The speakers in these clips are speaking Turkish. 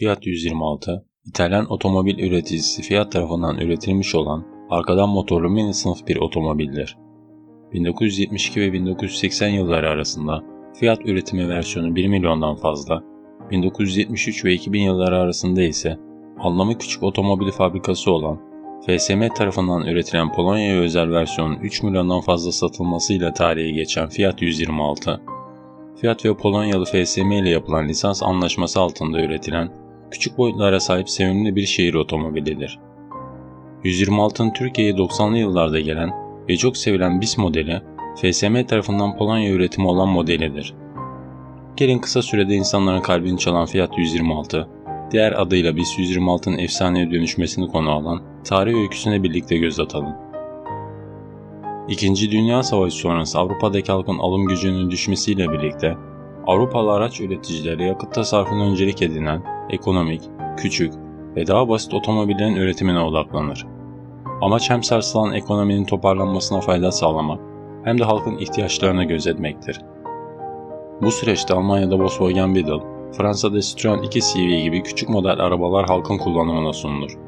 Fiat 126, İtalyan otomobil üreticisi Fiat tarafından üretilmiş olan arkadan motorlu mini sınıf bir otomobildir. 1972 ve 1980 yılları arasında Fiat üretimi versiyonu 1 milyondan fazla, 1973 ve 2000 yılları arasında ise anlamı küçük otomobil fabrikası olan FSM tarafından üretilen Polonya'ya özel versiyonun 3 milyondan fazla satılmasıyla tarihe geçen Fiat 126, Fiat ve Polonyalı FSM ile yapılan lisans anlaşması altında üretilen küçük boyutlara sahip sevimli bir şehir otomobilidir. 126'ın Türkiye'ye 90'lı yıllarda gelen ve çok sevilen BIS modeli, FSM tarafından Polonya üretimi olan modelidir. Gelin kısa sürede insanların kalbini çalan Fiat 126, diğer adıyla BIS 126'ın efsaneye dönüşmesini konu alan tarih öyküsüne birlikte göz atalım. İkinci Dünya Savaşı sonrası Avrupa'daki halkın alım gücünün düşmesiyle birlikte Avrupalı araç üreticileri yakıt tasarrufuna öncelik edinen ekonomik, küçük ve daha basit otomobillerin üretimine odaklanır. Amaç hem sarsılan ekonominin toparlanmasına fayda sağlamak hem de halkın ihtiyaçlarını gözetmektir. Bu süreçte Almanya'da Volkswagen Beetle, Fransa'da Citroen 2 CV gibi küçük model arabalar halkın kullanımına sunulur.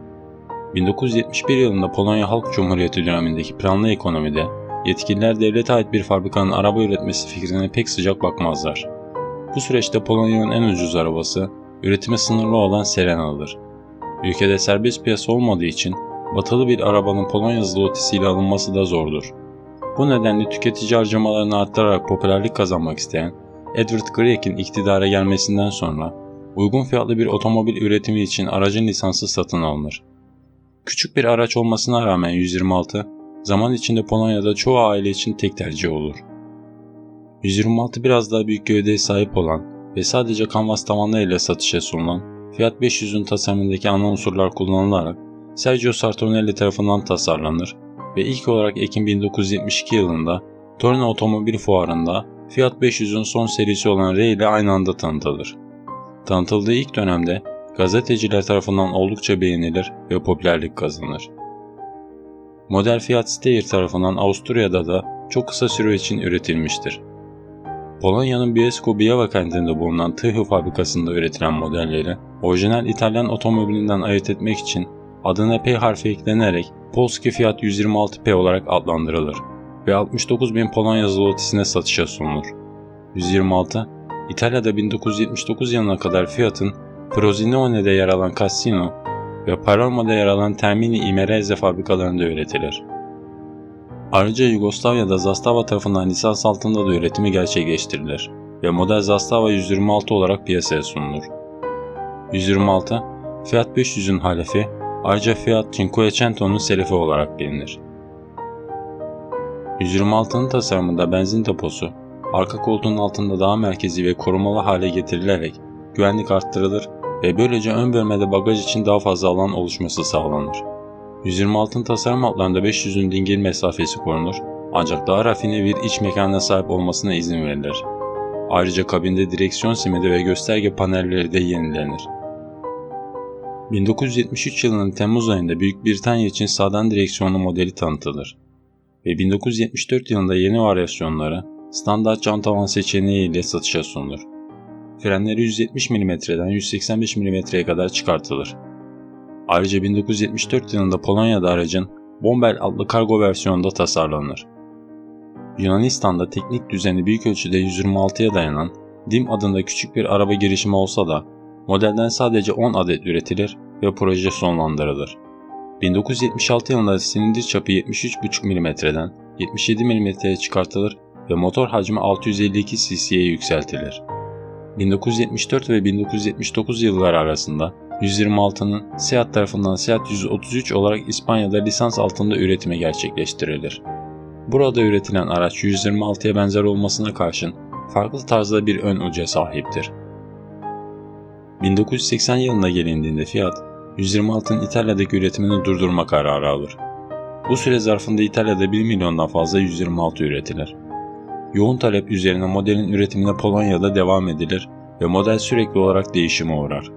1971 yılında Polonya Halk Cumhuriyeti dönemindeki planlı ekonomide yetkililer devlete ait bir fabrikanın araba üretmesi fikrine pek sıcak bakmazlar. Bu süreçte Polonya'nın en ucuz arabası, üretimi sınırlı olan Serena'dır. Ülkede serbest piyasa olmadığı için batılı bir arabanın Polonya zlotisiyle alınması da zordur. Bu nedenle tüketici harcamalarını arttırarak popülerlik kazanmak isteyen Edward Grieg'in iktidara gelmesinden sonra uygun fiyatlı bir otomobil üretimi için aracın lisansı satın alınır. Küçük bir araç olmasına rağmen 126, zaman içinde Polonya'da çoğu aile için tek tercih olur. 126 biraz daha büyük gövdeye sahip olan ve sadece kanvas tavanlı ile satışa sunulan Fiat 500'ün tasarımındaki ana unsurlar kullanılarak Sergio Sartonelli tarafından tasarlanır ve ilk olarak Ekim 1972 yılında Torino Otomobil Fuarı'nda Fiat 500'ün son serisi olan R ile aynı anda tanıtılır. Tanıtıldığı ilk dönemde gazeteciler tarafından oldukça beğenilir ve popülerlik kazanır. Model Fiat Steyr tarafından Avusturya'da da çok kısa süre için üretilmiştir. Polonya'nın Biesco Biała kentinde bulunan Tychy fabrikasında üretilen modelleri orijinal İtalyan otomobilinden ayırt etmek için adına P harfi eklenerek Polski Fiat 126P olarak adlandırılır ve 69 bin Polonya zlotisine satışa sunulur. 126, İtalya'da 1979 yılına kadar Fiat'ın Frozinone'de yer alan Cassino ve Palermo'da yer alan Termini Imerese fabrikalarında üretilir. Ayrıca Yugoslavya'da Zastava tarafından lisans altında da üretimi gerçekleştirilir ve model Zastava 126 olarak piyasaya sunulur. 126, Fiat 500'ün halefi, ayrıca Fiat Cinquecento'nun selefi olarak bilinir. 126'nın tasarımında benzin deposu, arka koltuğun altında daha merkezi ve korumalı hale getirilerek güvenlik arttırılır ve böylece ön bölmede bagaj için daha fazla alan oluşması sağlanır. 126'ın tasarım altlarında 500'ün dingil mesafesi korunur ancak daha rafine bir iç mekanına sahip olmasına izin verilir. Ayrıca kabinde direksiyon simidi ve gösterge panelleri de yenilenir. 1973 yılının Temmuz ayında Büyük Britanya için sağdan direksiyonlu modeli tanıtılır ve 1974 yılında yeni varyasyonları standart cam tavan seçeneği ile satışa sunulur. Frenleri 170 mm'den 185 mm'ye kadar çıkartılır. Ayrıca 1974 yılında Polonya'da aracın Bombel adlı kargo versiyonunda tasarlanır. Yunanistan'da teknik düzeni büyük ölçüde 126'ya dayanan DIM adında küçük bir araba girişimi olsa da modelden sadece 10 adet üretilir ve proje sonlandırılır. 1976 yılında silindir çapı 73,5 mm'den 77 mm'ye çıkartılır ve motor hacmi 652 cc'ye yükseltilir. 1974 ve 1979 yılları arasında 126'nın Seat tarafından Seat 133 olarak İspanya'da lisans altında üretimi gerçekleştirilir. Burada üretilen araç 126'ya benzer olmasına karşın farklı tarzda bir ön uca sahiptir. 1980 yılına gelindiğinde Fiat, 126'ın İtalya'daki üretimini durdurma kararı alır. Bu süre zarfında İtalya'da 1 milyondan fazla 126 üretilir. Yoğun talep üzerine modelin üretimine Polonya'da devam edilir ve model sürekli olarak değişime uğrar.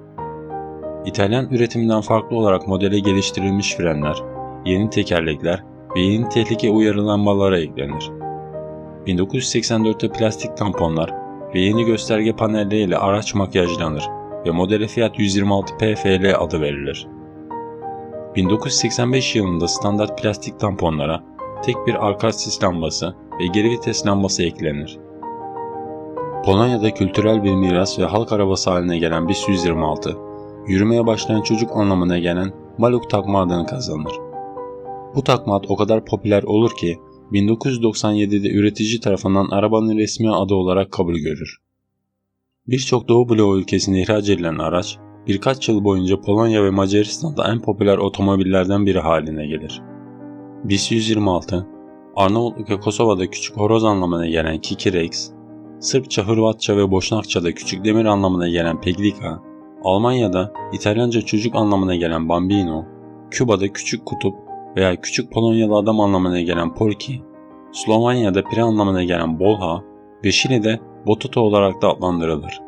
İtalyan üretiminden farklı olarak modele geliştirilmiş frenler, yeni tekerlekler ve yeni tehlike uyarı lambalara eklenir. 1984'te plastik tamponlar ve yeni gösterge panelleriyle araç makyajlanır ve modele Fiat 126 PFL adı verilir. 1985 yılında standart plastik tamponlara tek bir arka sis lambası ve geri vites lambası eklenir. Polonya'da kültürel bir miras ve halk arabası haline gelen BIS 126, yürümeye başlayan çocuk anlamına gelen Maluk takma adını kazanır. Bu takma ad o kadar popüler olur ki 1997'de üretici tarafından arabanın resmi adı olarak kabul görür. Birçok Doğu bloğu ülkesine ihraç edilen araç, birkaç yıl boyunca Polonya ve Macaristan'da en popüler otomobillerden biri haline gelir. BIS 126, Arnavutluk ve Kosova'da küçük horoz anlamına gelen Kiki Rex, Sırpça, Hırvatça ve Boşnakça'da küçük demir anlamına gelen Peglika, Almanya'da İtalyanca çocuk anlamına gelen Bambino, Küba'da küçük kutup veya küçük Polonyalı adam anlamına gelen Porky, Slovanya'da pire anlamına gelen Bolha ve Şili'de Bototo olarak da adlandırılır.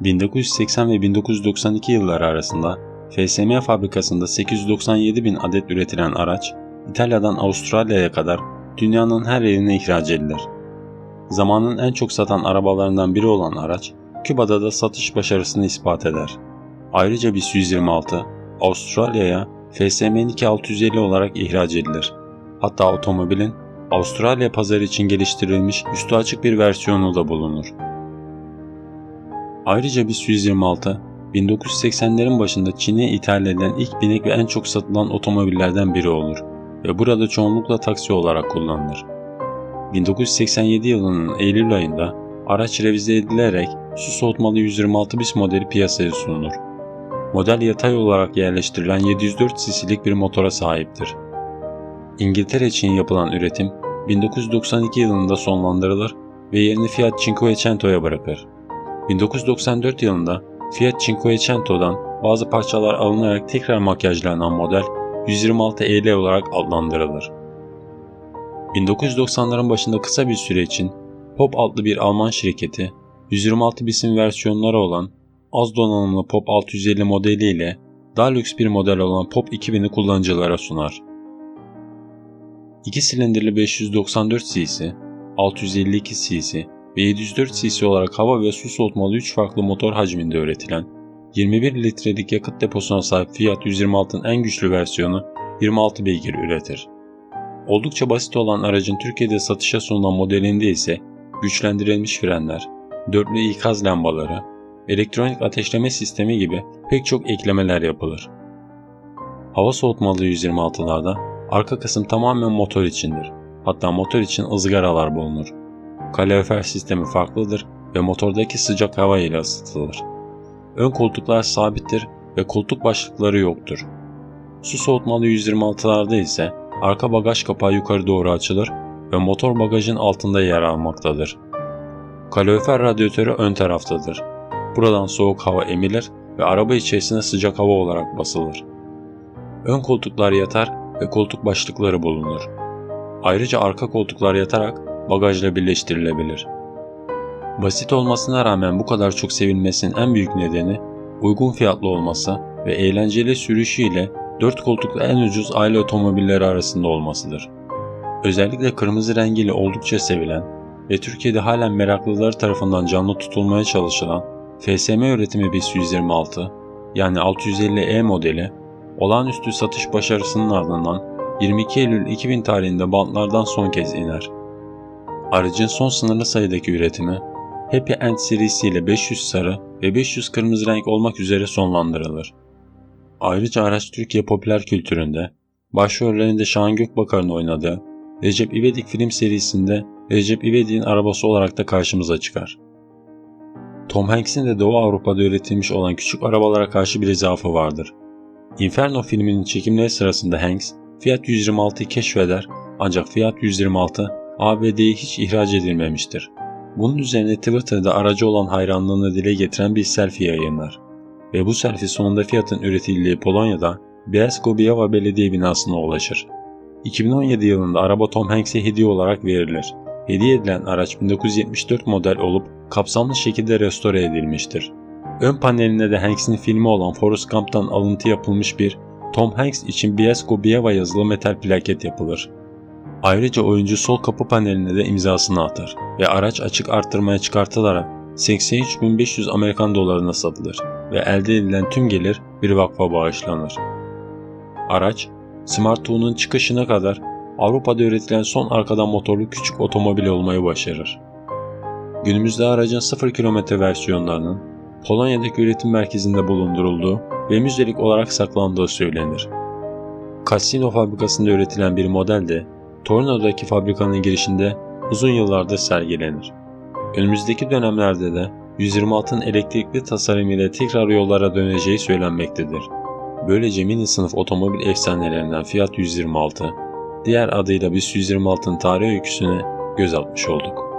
1980 ve 1992 yılları arasında FSM fabrikasında 897 bin adet üretilen araç, İtalya'dan Avustralya'ya kadar dünyanın her yerine ihraç edilir. Zamanın en çok satan arabalarından biri olan araç, Küba'da da satış başarısını ispat eder. Ayrıca BIS 126 Avustralya'ya FSM 2650 olarak ihraç edilir. Hatta otomobilin Avustralya pazarı için geliştirilmiş üstü açık bir versiyonu da bulunur. Ayrıca BIS 126 1980'lerin başında Çin'e ithal edilen ilk binek ve en çok satılan otomobillerden biri olur ve burada çoğunlukla taksi olarak kullanılır. 1987 yılının Eylül ayında araç revize edilerek su soğutmalı 126 bis modeli piyasaya sunulur. Model yatay olarak yerleştirilen 704 cc'lik bir motora sahiptir. İngiltere için yapılan üretim 1992 yılında sonlandırılır ve yerini Fiat Cinquecento'ya bırakır. 1994 yılında Fiat Cinquecento'dan bazı parçalar alınarak tekrar makyajlanan model 126 EL olarak adlandırılır. 1990'ların başında kısa bir süre için Pop adlı bir Alman şirketi 126 bisim versiyonları olan az donanımlı Pop 650 modeliyle daha lüks bir model olan Pop 2000'i kullanıcılara sunar. 2 silindirli 594 cc, 652 cc ve 704 cc olarak hava ve su soğutmalı 3 farklı motor hacminde üretilen 21 litrelik yakıt deposuna sahip Fiat 126'ın en güçlü versiyonu 26 beygir üretir. Oldukça basit olan aracın Türkiye'de satışa sunulan modelinde ise güçlendirilmiş frenler, dörtlü ikaz lambaları, elektronik ateşleme sistemi gibi pek çok eklemeler yapılır. Hava soğutmalı 126'larda arka kısım tamamen motor içindir. Hatta motor için ızgaralar bulunur. Kalorifer sistemi farklıdır ve motordaki sıcak hava ile ısıtılır. Ön koltuklar sabittir ve koltuk başlıkları yoktur. Su soğutmalı 126'larda ise arka bagaj kapağı yukarı doğru açılır ve motor bagajın altında yer almaktadır. Kalorifer radyatörü ön taraftadır. Buradan soğuk hava emilir ve araba içerisine sıcak hava olarak basılır. Ön koltuklar yatar ve koltuk başlıkları bulunur. Ayrıca arka koltuklar yatarak bagajla birleştirilebilir. Basit olmasına rağmen bu kadar çok sevilmesinin en büyük nedeni uygun fiyatlı olması ve eğlenceli sürüşüyle 4 koltuklu en ucuz aile otomobilleri arasında olmasıdır. Özellikle kırmızı rengiyle oldukça sevilen ve Türkiye'de halen meraklıları tarafından canlı tutulmaya çalışılan FSM üretimi BIS 126 yani 650E modeli olağanüstü satış başarısının ardından 22 Eylül 2000 tarihinde bantlardan son kez iner. Aracın son sınırlı sayıdaki üretimi Happy End serisiyle 500 sarı ve 500 kırmızı renk olmak üzere sonlandırılır. Ayrıca araç Türkiye popüler kültüründe başrollerinde Şahan Gökbakar'ın oynadığı Recep İvedik film serisinde Recep İvedik'in arabası olarak da karşımıza çıkar. Tom Hanks'in de Doğu Avrupa'da üretilmiş olan küçük arabalara karşı bir zaafı vardır. Inferno filminin çekimleri sırasında Hanks, Fiat 126'yı keşfeder ancak Fiat 126 ABD'ye hiç ihraç edilmemiştir. Bunun üzerine Twitter'da aracı olan hayranlığını dile getiren bir selfie yayınlar. Ve bu selfie sonunda Fiat'ın üretildiği Polonya'da Bielsko-Biała Belediye binasına ulaşır. 2017 yılında araba Tom Hanks'e hediye olarak verilir. Hediye edilen araç 1974 model olup kapsamlı şekilde restore edilmiştir. Ön panelinde de Hanks'in filmi olan Forrest Gump'tan alıntı yapılmış bir Tom Hanks için Bielsko-Biała yazılı metal plaket yapılır. Ayrıca oyuncu sol kapı paneline de imzasını atar ve araç açık arttırmaya çıkartılarak 83.500 Amerikan dolarına satılır ve elde edilen tüm gelir bir vakfa bağışlanır. Araç, Smart 2'nun çıkışına kadar Avrupa'da üretilen son arkadan motorlu küçük otomobil olmayı başarır. Günümüzde aracın 0 kilometre versiyonlarının Polonya'daki üretim merkezinde bulundurulduğu ve müzelik olarak saklandığı söylenir. Cassino fabrikasında üretilen bir model de Torino'daki fabrikanın girişinde uzun yıllardır sergilenir. Önümüzdeki dönemlerde de 126'ın elektrikli tasarım ile tekrar yollara döneceği söylenmektedir. Böylece mini sınıf otomobil efsanelerinden Fiat 126, diğer adıyla biz 126'ın tarih öyküsüne göz atmış olduk.